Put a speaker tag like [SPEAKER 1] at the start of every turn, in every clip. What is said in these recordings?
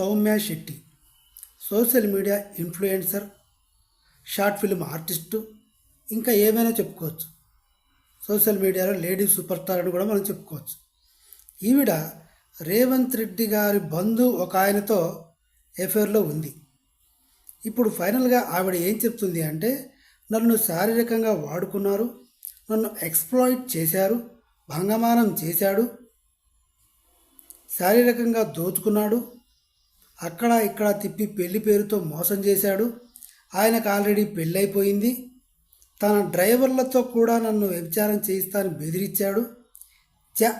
[SPEAKER 1] Soumya Shetty social media influencer short film artist ఇంకా ఏమైనా చెప్పుకోవచ్చు. సోషల్ మీడియాలో లేడీ సూపర్ స్టార్ అని కూడా మనం చెప్పుకోవచ్చు. ఈవిడ రేవంత్ రెడ్డి గారి బంధు ఒక ఆయనతో ఎఫైర్లో ఉంది. ఇప్పుడు ఫైనల్గా ఆవిడ ఏం చెప్తుంది అంటే నన్ను శారీరకంగా వాడుకున్నారు నన్ను ఎక్స్ప్లాయిట్ చేశారు భంగమానం చేశాడు శారీరకంగా దోచుకున్నాడు అక్కడ ఇక్కడ తిప్పి పెళ్ళి పేరుతో మోసం చేశాడు. ఆయనకు ఆల్రెడీ పెళ్ళైపోయింది. తన డ్రైవర్లతో కూడా నన్ను వ్యభిచారం చేయిస్తానని బెదిరించాడు. చ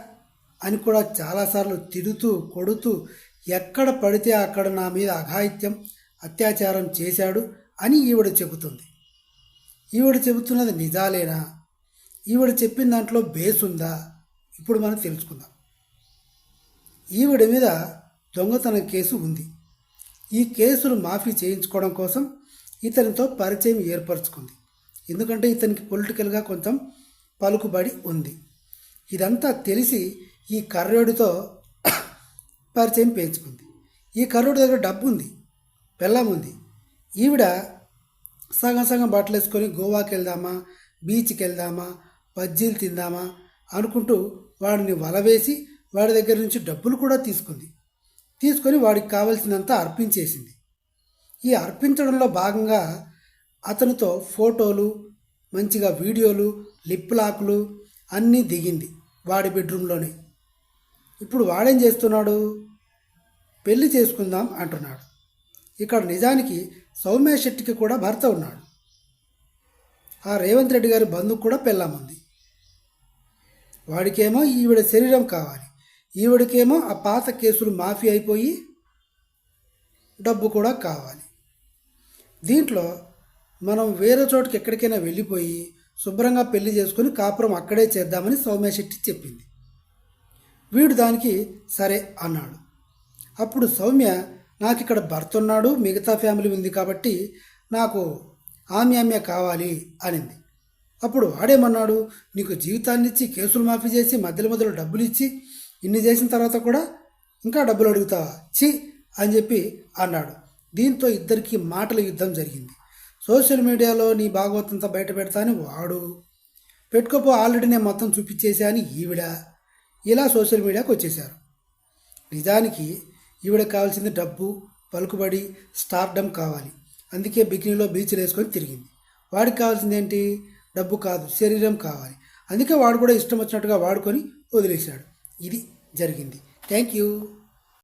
[SPEAKER 1] అని కూడా చాలాసార్లు తిడుతూ కొడుతూ ఎక్కడ పడితే అక్కడ నా మీద అఘాయిత్యం అత్యాచారం చేశాడు అని ఈవిడ చెబుతుంది. ఈవిడ చెబుతున్నది నిజాలేనా? ఈవిడ చెప్పిన దాంట్లో బేస్ ఉందా ఇప్పుడు మనం తెలుసుకుందాం. ఈవిడ మీద దొంగతనం కేసు ఉంది. ఈ కేసును మాఫీ చేయించుకోవడం కోసం ఇతనితో పరిచయం ఏర్పరచుకుంది. ఎందుకంటే ఇతనికి పొలిటికల్గా కొంచెం పలుకుబడి ఉంది. ఇదంతా తెలిసి ఈ కర్రోడితో పరిచయం పెంచుకుంది. ఈ కర్రోడి దగ్గర డబ్బు ఉంది బెల్లం ఉంది. ఈవిడ సగం సగం బట్టలు వేసుకొని గోవాకి వెళ్దామా బీచ్కి వెళ్దామా బజ్జీలు తిందామా అనుకుంటూ వాడిని వలవేసి వాడి దగ్గర నుంచి డబ్బులు కూడా తీసుకుంది. తీసుకొని వాడికి కావలసినంత అర్పించేసింది. ఈ అర్పించడంలో భాగంగా అతనితో ఫోటోలు మంచిగా వీడియోలు లిప్ లాక్లు అన్నీ దిగింది వాడి బెడ్రూమ్లోనే. ఇప్పుడు వాడేం చేస్తున్నాడు? పెళ్ళి చేసుకుందాం అంటున్నాడు. ఇక్కడ నిజానికి సౌమ్య శెట్టికి కూడా భర్త ఉన్నాడు. ఆ రేవంత్ రెడ్డి గారి బంధువు కూడా పెళ్ళాముంది. వాడికేమో ఈవిడ శరీరం కావాలి. ఈవిడికేమో ఆ పాత కేసులు మాఫీ అయిపోయి డబ్బు కూడా కావాలి. దీంట్లో మనం వేరే చోటుకి ఎక్కడికైనా వెళ్ళిపోయి శుభ్రంగా పెళ్ళి చేసుకొని కాపురం అక్కడే చేద్దామని సౌమ్యశెట్టి చెప్పింది. వీడు దానికి సరే అన్నాడు. అప్పుడు సౌమ్య నాకు ఇక్కడ భర్త ఉన్నాడు మిగతా ఫ్యామిలీ ఉంది కాబట్టి నాకు ఆమె ఆమె కావాలి అనింది. అప్పుడు వాడేమన్నాడు నీకు జీవితాన్నిచ్చి కేసులు మాఫీ చేసి మధ్యలో మధ్యలో డబ్బులు ఇచ్చి ఇన్ని చేసిన తర్వాత కూడా ఇంకా డబ్బులు అడుగుతావా చి అని చెప్పి అన్నాడు. దీంతో ఇద్దరికి మాటల యుద్ధం జరిగింది. సోషల్ మీడియాలో నీ భాగవతంతా బయట పెడతా అని వాడు పెట్టుకోపో ఆల్రెడీ నేను మొత్తం చూపించేసా అని ఈవిడ ఇలా సోషల్ మీడియాకి వచ్చేశారు. నిజానికి ఈవిడ కావాల్సింది డబ్బు పలుకుబడి స్టార్డమ్ కావాలి. అందుకే బికినీలో బీచ్లు వేసుకొని తిరిగింది. వాడికి కావాల్సింది ఏంటి? డబ్బు కాదు శరీరం కావాలి. అందుకే వాడు కూడా ఇష్టం వచ్చినట్టుగా వాడుకొని వదిలేశాడు. ఇది జరిగింది. Thank you